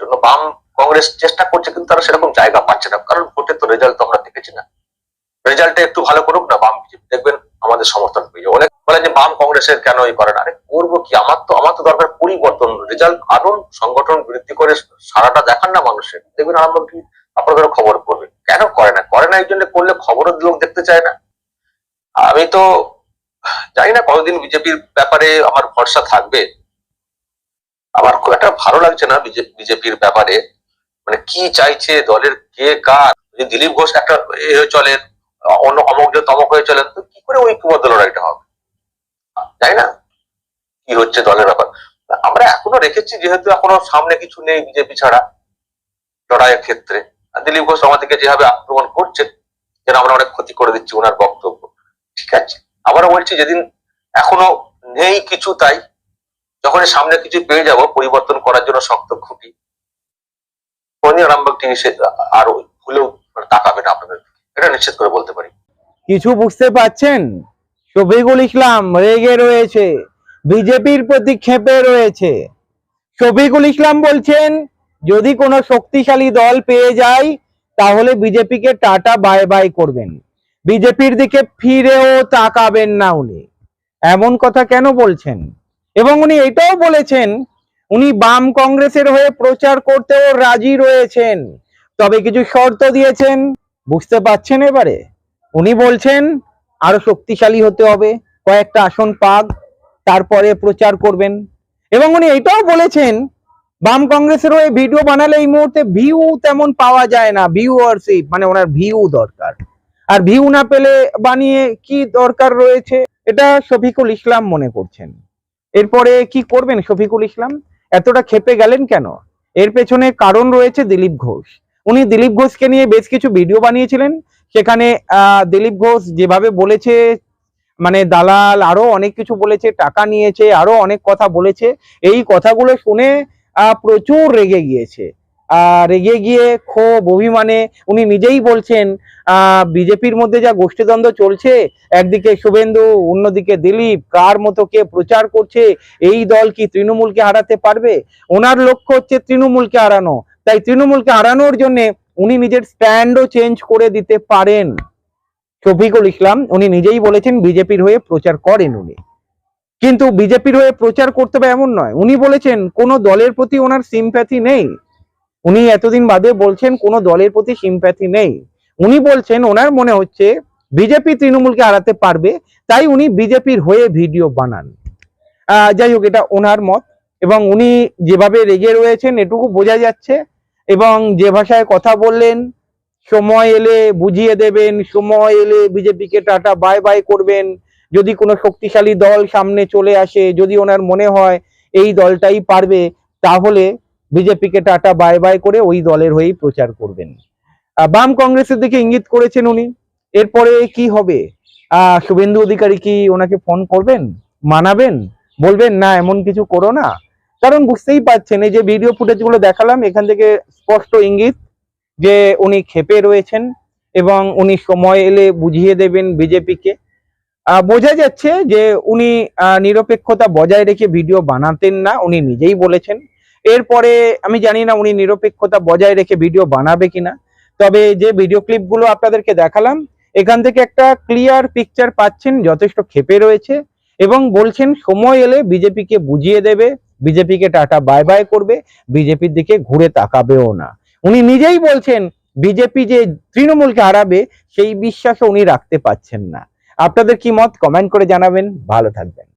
জন্য বাম কংগ্রেস চেষ্টা করছে, কিন্তু তারা সেরকম জায়গা পাচ্ছে না। কারণ ভোটের তো রেজাল্ট তো আমরা দেখেছি না। রেজাল্টে একটু ভালো করুক না বাম বিজেপি। দেখবেন আমাদের সমর্থন পেয়ে। অনেক বলে যে বাম কংগ্রেসের কেন এই করে না? আরে করব কি? আমার তো আমার তো দরকার পরিবর্তন। রেজাল্ট আনুন, সংগঠন বৃদ্ধি করে সারাটা দেখান না মানুষের। দেখবেন কি আপনাদের খবর করবে। কেন করে না? করে না এই জন্য করলে খবরও লোক দেখতে চায় না। আমি তো জানি না কতদিন বিজেপির ব্যাপারে আমার ভরসা থাকবে। আমার খুব একটা ভালো লাগছে না বিজেপির ব্যাপারে। মানে কি চাইছে, দলের কে কার? দিলীপ ঘোষ একটা এ হয়ে চলেন, অন্য অমক যে তমক হয়ে চলেন, তো কি করে ওই ঐক্যবদ্ধ লড়াইটা হবে? তাই না? কি হচ্ছে দলের ব্যাপার? আমরা এখনও রেখেছি, যেহেতু এখনও সামনে কিছু নেই বিজেপি ছাড়া লড়াইয়ের ক্ষেত্রে। দিলীপ ঘোষ আমাদেরকে যেভাবে আক্রমণ করছে, যেন আমরা অনেক ক্ষতি করে দিচ্ছি ওনার বক্তব্য। ঠিক আছে? আবারও বলছি, যেদিন এখনও নেই কিছু, তাই যখন সামনে কিছু পেয়ে যাব, পরিবর্তন করার জন্য শক্ত খুঁটি। আর ভুলেও তাকাবে না আপনাদের এটা নিশ্চিত করে বলতে পারি। কিছু বুঝতে পাচ্ছেন? ইসলাম রেগে রয়েছে। বিজেপির রয়েছে। ইসলাম বলছেন, যদি কোনো শক্তিশালী দল পেয়ে যায়, তাহলে বিজেপিকে টাটা, বাই বাই করবেন। বিজেপির দিকে ফিরেও তাকাবেন না উনি। এমন কথা কেন বলছেন? এবং উনি এটাও বলেছেন, উনি বাম কংগ্রেসের হয়ে প্রচার করতেও রাজি রয়েছেন। তবে কিছু শর্ত দিয়েছেন, বুঝতে পাচ্ছেন এবারে? উনি বলছেন, আরও শক্তিশালী হতে হবে, কয়েকটা আসন পাক, তারপরে প্রচার করবেন। এবং উনি এটাও বলেছেন, বাম কংগ্রেসের হয়ে ভিডিও বানালে এই মুহূর্তে ভিউ তেমন পাওয়া যায় না ভিউয়ারশিপ মানে ওনার ভিউ দরকার। আর ভিউ না পেলে বানিয়ে কি দরকার রয়েছে? এটা শফিকুল ইসলাম মনে করছেন। এরপরে কি করবেন শফিকুল ইসলাম? এতটা খেপে গেলেন কেন? এর পেছনে কারণ রয়েছে দিলীপ ঘোষ। উনি দিলীপ ঘোষকে নিয়ে বেশ কিছু ভিডিও বানিয়েছিলেন। সেখানে দিলীপ ঘোষ যেভাবে বলেছে মানে দালাল, আরও অনেক কিছু বলেছে, টাকা নিয়েছে, আরও অনেক কথা বলেছে। এই কথাগুলো শুনে প্রচুর রেগে গিয়েছে। রেগে গিয়ে ক্ষোভ, অভিমানে উনি নিজেই বলছেন বিজেপির মধ্যে যা গোষ্ঠীদ্বন্দ্ব চলছে, একদিকে শুভেন্দু, অন্যদিকে দিলীপ, কার মতো কে প্রচার করছে, এই দল কি তৃণমূলকে হারাতে পারবে? ওনার লক্ষ্য হচ্ছে তৃণমূলকে হারানো। তাই তৃণমূলকে হারানোর জন্য উনি নিজের স্ট্যান্ডও চেঞ্জ করে দিতে পারেন। শফিকুল ইসলাম, উনি নিজেই বলেছেন বিজেপির হয়ে প্রচার করেন উনি। কিন্তু বিজেপির হয়ে প্রচার করতে হবে এমন নয়। উনি বলেছেন, কোনো দলের প্রতি ওনার সিম্প্যাথি নেই। উনি এতদিন বাদে বলছেন কোনো দলের প্রতি সিম্প্যাথি নেই। উনি বলছেন, ওনার মনে হচ্ছে বিজেপি তৃণমূলকে হারাতে পারবে, তাই উনি বিজেপির হয়ে ভিডিও বানান। যাই হোক, এটা ওনার মত এবং উনি যেভাবে রেগে রয়েছেন, এটুকু বোঝা যাচ্ছে এবং যে ভাষায় কথা বললেন, সময় এলে বুঝিয়ে দেবেন, সময় এলে বিজেপিকে টাটা বাই বাই করবেন। যদি কোনো শক্তিশালী দল সামনে চলে আসে, যদি ওনার মনে হয় এই দলটাই পারবে, তাহলে বিজেপিকে টাটা, বাই বাই করে ওই দলের হয়েই প্রচার করবেন। বাম কংগ্রেসের দিকে ইঙ্গিত করেছেন উনি। এরপরে কি হবে? আহ, শুভেন্দু অধিকারী কি ওনাকে ফোন করবেন? মানাবেন? বলবেন, না, এমন কিছু করো না। কারণ বুঝতেই পারছেন, এই যে ভিডিও ফুটেজগুলো দেখালাম, এখান থেকে স্পষ্ট ইঙ্গিত যে উনি ক্ষেপে রয়েছেন এবং উনি সময় এলে বুঝিয়ে দেবেন বিজেপিকে। বোঝা যাচ্ছে যে উনি নিরপেক্ষতা বজায় রেখে ভিডিও বানাতেন না, উনি নিজেই বলেছেন। এরপরে আমি জানি না উনি নিরপেক্ষতা বজায় রেখে ভিডিও বানাবে কিনা। তবে যে ভিডিও ক্লিপগুলো আপনাদেরকে দেখালাম, এখান থেকে একটা ক্লিয়ার পিকচার পাচ্ছেন, যথেষ্ট ক্ষেপে রয়েছে এবং বলছেন, সময় এলে বিজেপিকে বুঝিয়ে দেবে, বিজেপিকে টাটা বাই বাই করবে, বিজেপির দিকে ঘুরে তাকাবেও না। উনি নিজেই বলছেন, বিজেপি যে তৃণমূলকে হারাবে, সেই বিশ্বাসও উনি রাখতে পাচ্ছেন না। আপনাদের কি মত? কমেন্ট করে জানাবেন। ভালো থাকবেন।